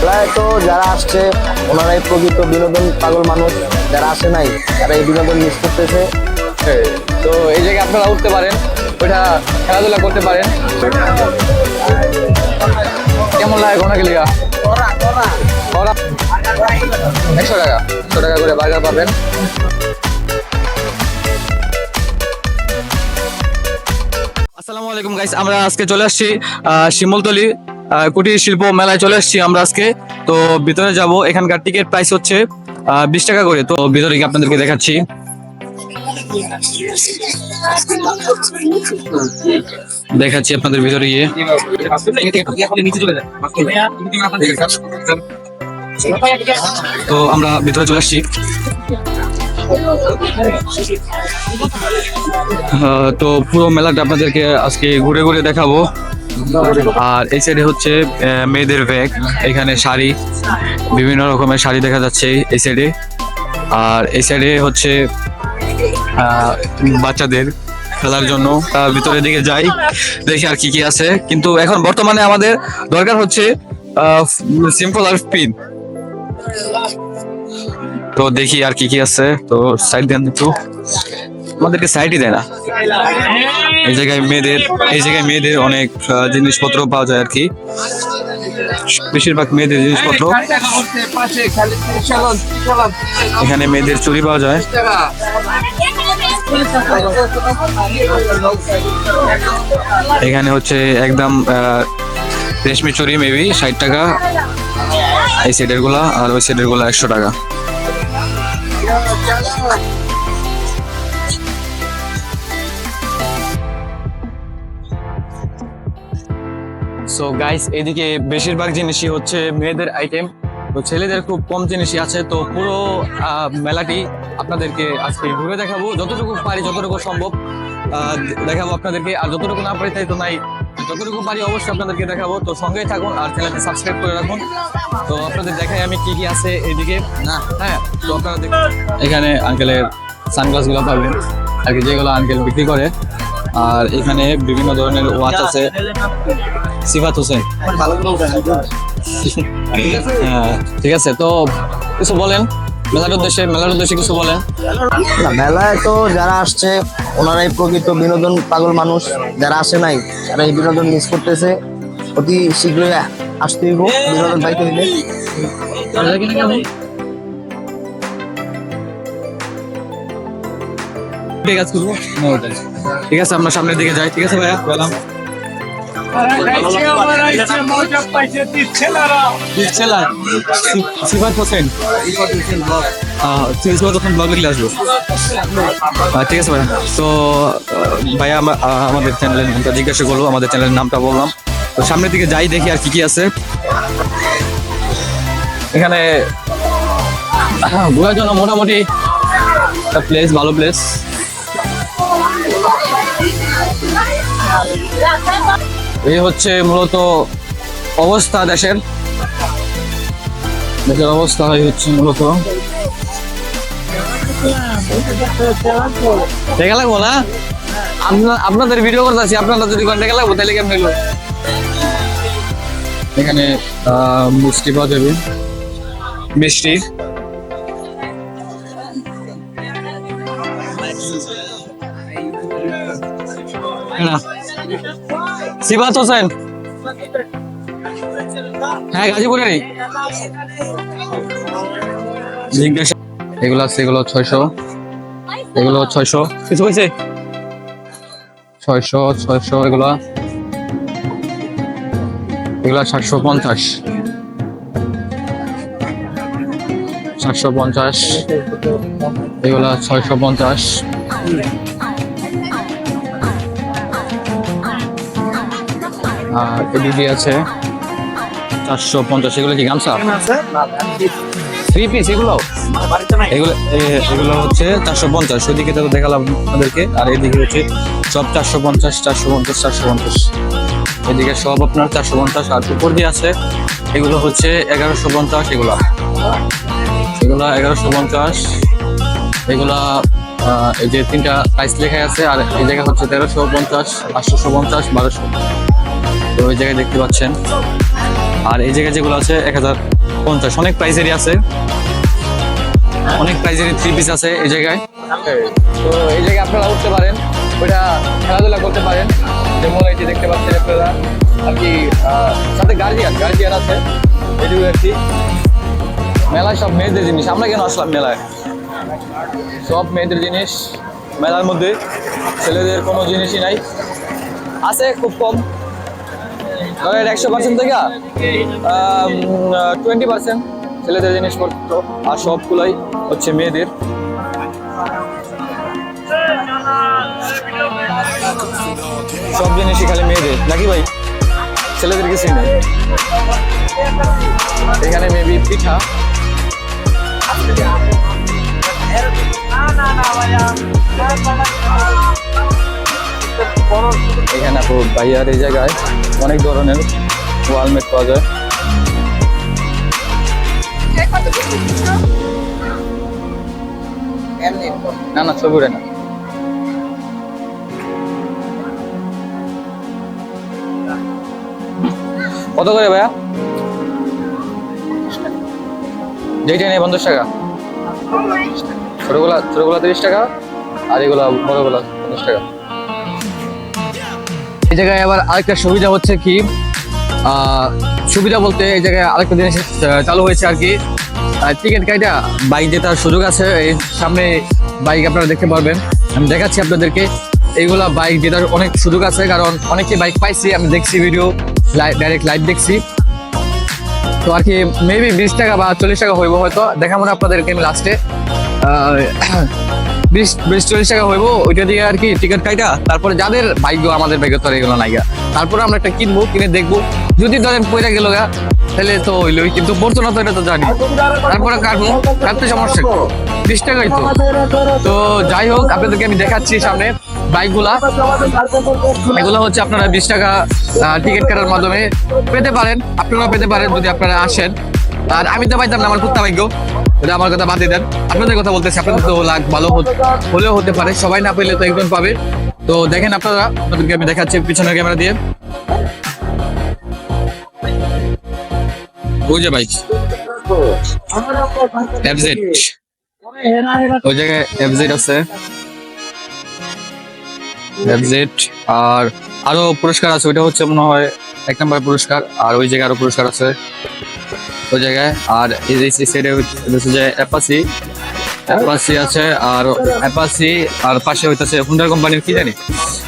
প্রায় তো যারা আসছে ওনারাই প্রকৃত বিনোদন পাগল মানুষ। যারা আসে নাই তারা এই বিনোদন মিস করতেছে। তো এই জায়গায় আপনারা উঠতে পারেন ওইটা খেলাধুলা করতে পারেন। কেমন লাগে কোনা গেলিয়া একশো টাকা একশো টাকা করে বার্গার পাবেন। আসসালামু আলাইকুম গাইস আমরা আজকে চলে আসছি আহ, শিমলতলি। কুটির শিল্প মেলায় চলে আসছি আমরা আজকে। তো ভিতরে যাব, এখানকার টিকিট প্রাইস হচ্ছে বিশ টাকা করে। তো ভিতরে গিয়ে আপনাদেরকে দেখাচ্ছি। দেখাচ্ছি আপনাদের ভিতরে গিয়ে। তো আমরা ভিতরে চলে আসছি। তো পুরো মেলাটা আপনাদেরকে আজকে ঘুরে ঘুরে দেখাবো। আর এই সাইডে হচ্ছে মেয়েদের ব্যাগ এখানে শাড়ি, বিভিন্ন রকমের শাড়ি দেখা যাচ্ছে এই সাইডে আর এই সাইডে হচ্ছে বাচ্চাদের খেলার জন্য। ভিতরের দিকে যাই, দেখি আর কি কি আছে। কিন্তু এখন বর্তমানে আমাদের দরকার হচ্ছে সিম্পল আর পিন তো দেখি আর কি কি আছে। তো সাইড দেন একটু। আমাদেরকে সাইডই দেয় না। এই জায়গায় মেয়েদের এই জায়গায় মেয়েদের অনেক জিনিসপত্র পাওয়া যায় আর কি। বেশিরভাগ মেয়েদের জিনিসপত্র। এখানে মেয়েদের চুরি পাওয়া যায়। এখানে হচ্ছে একদম রেশমি চুরি, মেবি, ষাট টাকা। এই সেটেরগুলা, আর ওই সেটেরগুলা একশো টাকা। সো গাইস এদিকে বেশিরভাগ জিনিসই হচ্ছে মেয়েদের আইটেম তো ছেলেদের খুব কম জিনিসই আছে। তো পুরো মেলাটি আপনাদেরকে আজকে ঘুরে দেখাবো। যতটুকু পারি যতটুকু সম্ভব দেখাবো আপনাদেরকে। আর যতটুকু না পারি তাই তো নাই। যতটুকু পারি অবশ্যই আপনাদেরকে দেখাবো। তো সঙ্গেই থাকুন আর চ্যানেলটি সাবস্ক্রাইব করে রাখুন। তো আপনাদের দেখাই আমি কি কি আছে এদিকে। না হ্যাঁ তো আপনারা এখানে আঙ্কেলের সানগ্লাসগুলো পাবেন। আর কি যেগুলো আঙ্কেল বিক্রি করে। আর এখানে বিভিন্ন ধরনের ওয়াচ আছে। সিফাত হোসেন। হ্যাঁ, ঠিক আছে তো কিছু বলেন? মেলার উদ্দেশ্যে মেলার উদ্দেশ্যে কিছু বলেন? না মেলায় তো যারা আসছে ওনারাই প্রকৃত বিনোদন পাগল মানুষ। যারা আসে নাই তারা এই বিনোদন মিস করতেছে। অতি শীঘ্রই আসতে হইব বিনোদন পাইতে হইলে। আছে করব ঠিক আছে, আমরা সামনের দিকে যাই। ঠিক আছে, ভাইয়া? গেলাম ঠিক আছে, ভাইয়া। তো ভাইয়া আমাদের চ্যানেলের নামটা জিজ্ঞাসা করল আমাদের চ্যানেলের নামটা বললাম। তো সামনের দিকে যাই, দেখি আর কি কি আছে। এখানে ঘোরার জন্য মোটামুটি একটা প্লেস ভালো প্লেস এই হচ্ছে মূলত অবস্থা দেশের। দেশের অবস্থা হচ্ছে মূলত। দেখা লাগবো না? আপনাদের ভিডিও করতেছি, আপনারা যদি দেখা লাগবো, তাহলে কেমন হইল এখানে মিষ্টি পাওয়া যাবে। মিষ্টি সিবাত হোসেন। হ্যাঁ গাজীপুরেরই জিজ্ঞাসা এগুলো আছে এগুলো ছয়শো। এগুলো ছয়শো। কিছু হয়েছে? ছয়শো ছয়শো এগুলো। এগুলো সাতশো পঞ্চাশ। সাতশো পঞ্চাশ। এগুলা ছয়শো পঞ্চাশ। আর এদিকে আছে। চারশো পঞ্চাশ এগুলো কি গামছা? থ্রি পিস এগুলো? এগুলো এগুলো হচ্ছে চারশো পঞ্চাশ ওইদিকে তো দেখালাম আপনাদেরকে আর এদিকে হচ্ছে সব চারশো পঞ্চাশ চারশো পঞ্চাশ চারশো পঞ্চাশ। এদিকে সব আপনার চারশো পঞ্চাশ আর উপর দিয়ে আছে এগুলো হচ্ছে এগারোশো পঞ্চাশ এগুলা। এগুলা এগারোশো পঞ্চাশ এগুলা এই যে তিনটা প্রাইস লেখা আছে আর এই জায়গা হচ্ছে তেরোশো পঞ্চাশ পাঁচশো পঞ্চাশ বারোশো। তো ওই জায়গায় দেখতে পাচ্ছেন। আর এই জায়গায় যেগুলো আছে, এক হাজার পঞ্চাশ। অনেক প্রাইসেরই আছে। অনেক প্রাইজের থ্রি পিস আছে এই জায়গায়। তো এই জায়গায় আপনারা উঠতে পারেন। ওইটা খেলাধুলা করতে পারেন। যেমন এই যে দেখতে পাচ্ছেন আপনারা। আর কি সাথে গার্জিয়ান গার্জিয়ান আছে। এদিকে একটি মেলায় সব মেয়েদের জিনিস। আমরা কেন আসলাম মেলায়? সব মেয়েদের জিনিস। মেলার মধ্যে ছেলেদের কোনো জিনিসই নাই। আছে খুব কম। ধরেন একশো পার্সেন্ট থেকে টোয়েন্টি পার্সেন্ট ছেলেদের জিনিসপত্র আর সবগুলোই হচ্ছে মেয়েদের। সব জিনিসই খালি মেয়েদের, নাকি ভাই? ছেলেদের কিছুই নেই। এখানে মেবি পিঠা। এখানে আপু ভাইয়ার এই জায়গায় অনেক ধরনের ওয়ালমেট পাওয়া যায়। না না ছবি ওঠে না। কত করে ভাইয়া? যেইটা নেই পঞ্চাশ টাকা। ছোটগুলা ছোটগুলা তিরিশ টাকা, আর এগুলা বড়গুলা পঞ্চাশ টাকা। এই জায়গায় আবার আরেকটা সুবিধা হচ্ছে কি সুবিধা বলতে এই জায়গায় আরেকটা জিনিস চালু হয়েছে আর কি। টিকিট কাইটা বাইক জেতার সুযোগ আছে। এই সামনে বাইক আপনারা দেখতে পারবেন। আমি দেখাচ্ছি আপনাদেরকে। এইগুলা বাইক জেতার অনেক সুযোগ আছে, কারণ অনেকে বাইক পাইছি, আমি দেখছি ভিডিও ডাইরেক্ট লাইভ দেখছি। তো আর কি মেবি বিশ টাকা বা চল্লিশ টাকা হইব হয়তো। দেখাবো না আপনাদেরকে আমি লাস্টে বিশ চল্লিশ টাকা হইব, ওইটা দিয়ে আর কি টিকিট তারপরে যাদের ভাগ্য আমাদের ভাগ্য তো এগুলো। তারপরে আমরা একটা কিনবো, কিনে দেখব। যদি ধরেন গেল গা, তাহলে তো হইলোই, কিন্তু না তো এটা তো জানি। তারপরে কাটবো, কাটতে সমস্যা বিশ তো। যাই হোক, আপনাদেরকে আমি দেখাচ্ছি সামনে বাইকগুলা। এগুলো হচ্ছে আপনারা বিশ টাকা টিকিট কাটার মাধ্যমে পেতে পারেন। আপনারা পেতে পারেন যদি আপনারা আসেন। আর আমি তো পাইতাম না, আমার কুত্তা ভাগ্য। এটা আমার কথা বাদে দেন। আপনাদের কথা বলতেছি, আপনাদের তো লাখ ভালো হলেও হতে পারে, সবাই না পেলে তো একজন পাবে। তো দেখেন আপনারা, আপনাদেরকে আমি দেখাচ্ছি পিছনের ক্যামেরা দিয়ে। ওই যে বাইক এফজেড ওই জায়গায় এফজেড আছে। এফজেড আর আরও পুরস্কার আছে, ওইটা হচ্ছে মনে হয় এক নম্বর পুরস্কার, আর ওই জায়গায় আরও পুরস্কার আছে। ওই জায়গায়। আর এই সাইডে হচ্ছে যে অ্যাপাসি অ্যাপাসি আছে আর অ্যাপাসি আর পাশে হইতেছে হুন্ডার কোম্পানির কি জানি?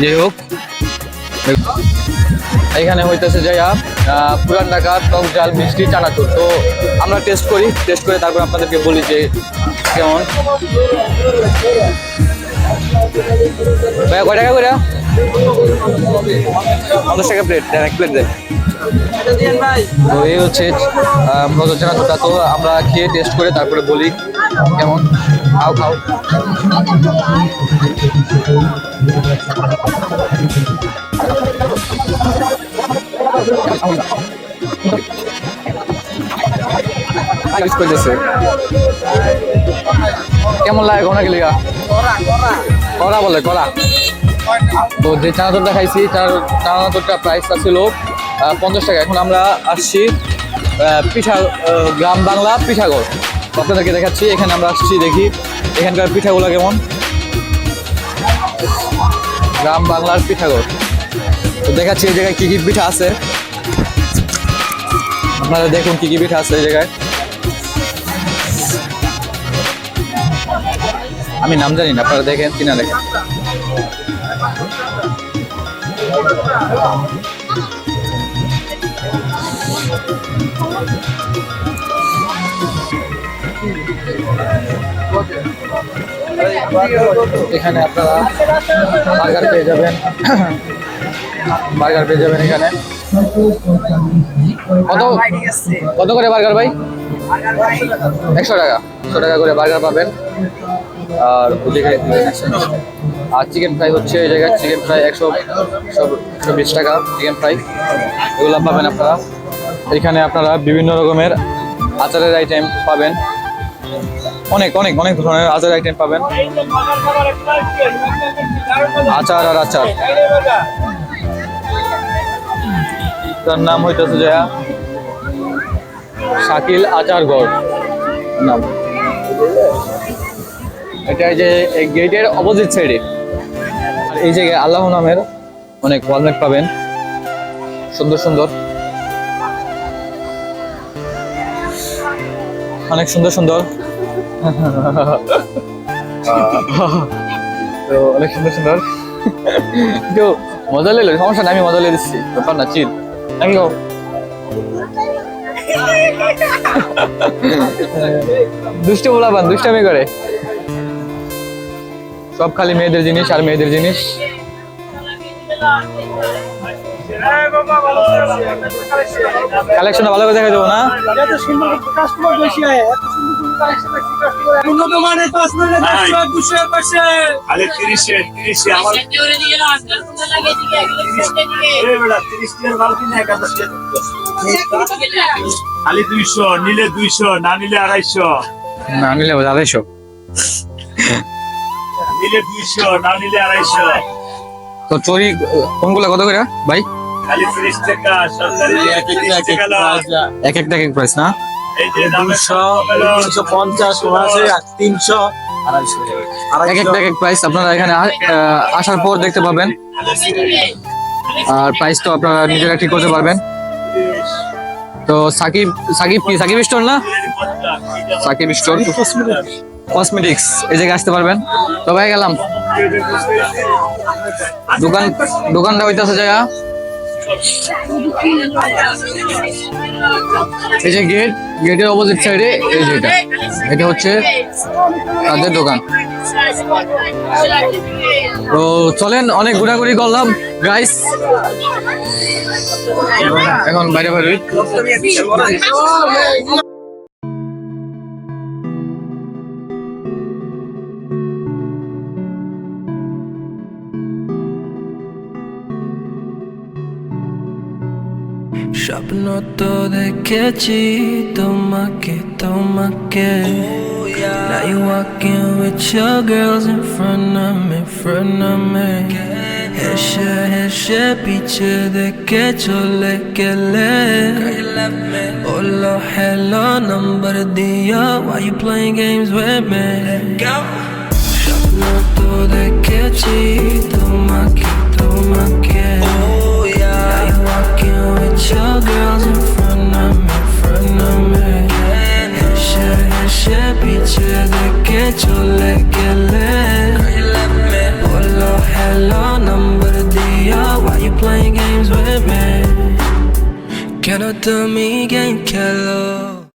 যাই হোক। এখানে হইতেছে যে আহ, পুরান ঢাকা টক ডাল মিষ্টি চানাচুর। তো আমরা টেস্ট করি টেস্ট করে তারপর আপনাদেরকে বলি যে কেমন। ভাইয়া কয় টাকা করে? পঞ্চাশ টাকা প্লেট এক প্লেট দেন। তো এই হচ্ছে মূলত চানাচুরটা তো আমরা খেয়ে টেস্ট করে তারপরে বলি কেমন। খাও খাও। ইউজ করতেছে। কেমন লাগে কোনা গেলে করা বলে, করা। তো যে চানাচুরটা খাইছি তার চানাচুরটা প্রাইসটা ছিল পঞ্চাশ টাকা। এখন আমরা আসছি পিঠা গ্রাম বাংলা পিঠাগড়। তো আপনাদেরকে দেখাচ্ছি, এখানে আমরা আসছি, দেখি এখানকার পিঠাগুলো কেমন। গ্রাম বাংলার পিঠাগড়। তো দেখাচ্ছি এই জায়গায় কী কী পিঠা আছে। আপনারা দেখুন কী কী পিঠা আছে এই জায়গায়। আমি নাম জানি না, আপনারা দেখেন, কিনা দেখেন এখানে আপনারা বার্গার পেয়ে যাবেন। বার্গার পেয়ে যাবেন এখানে। কত? কত করে বার্গার ভাই? একশো টাকা। একশো টাকা করে বার্গার পাবেন। আর ওদিকে আর চিকেন ফ্রাই হচ্ছে এই জায়গায় চিকেন ফ্রাই একশো একশো বিশ টাকা চিকেন ফ্রাই এগুলো পাবেন আপনারা। এখানে আপনারা বিভিন্ন রকমের আচারের আইটেম পাবেন। অনেক অনেক অনেক ধরনের আচার আইটেম পাবেন। আচার আর আচার। তার নাম হইতেছে যে শাকিল আচারগড়। নাম। এটা যে গেটের অপোজিট সাইডে আর এই জায়গায় আল্লাহ নামের অনেক ওয়ালমেট পাবেন। সুন্দর সুন্দর। অনেক সুন্দর সুন্দর। তো অনেক সুন্দর সুন্দর। তো মজা লেলো সমস্যা নাই, আমি মজা লেগে দিচ্ছি। ব্যাপার না চিল নাকি গো? দুষ্ট বলাবান, দুষ্টামি করে। সব খালি মেয়েদের জিনিস আর মেয়েদের জিনিস। কালেকশন ভালো করে দেখা যাব না? উন্নত মানের পাঁচ মিনিট দুশো পাশে খালি দুইশো নিলে দুইশো না নিলে আড়াইশো। না নিলে আড়াইশো। নিলে দুইশো না নিলে আড়াইশো। তো চুরি কোনগুলা কত করে? ভাই? খালি তিরিশ টাকা সরকারি তিরিশ টাকা লস। এক একটা এক প্রাইস না? এই যে দামের দুশো তিনশো পঞ্চাশ আছে তিনশো এক একটা এক প্রাইস আপনারা এখানে আ- আসার পর দেখতে পাবেন। আর প্রাইস তো আপনারা নিজেরা ঠিক করতে পারবেন। তো সাকিব সাকিব কি? সাকিব স্টোর না? সাকিব স্টোর কসমেটিক্স এই জায়গায় আসতে পারবেন। তো ভাই গেলাম। দোকান, দোকানটা হইতেছে জায়গা এই যে গেট গেটের অপোজিট সাইডে এই যেটা এটা। হচ্ছে তাদের দোকান। তো চলেন, অনেক ঘোরাঘুরি করলাম। গাইস এখন বাইরে বাইরে স্বপ্ন তো দেখেছি তোমাকে তোমাকে Now you walking with your girls in front of me, front of me হেসে হেসে পিছে দেখে চলে গেলে বললো hello number দিয়া Why you playing games with me স্বপ্ন তো দেখেছি Can I tell me again, Kello?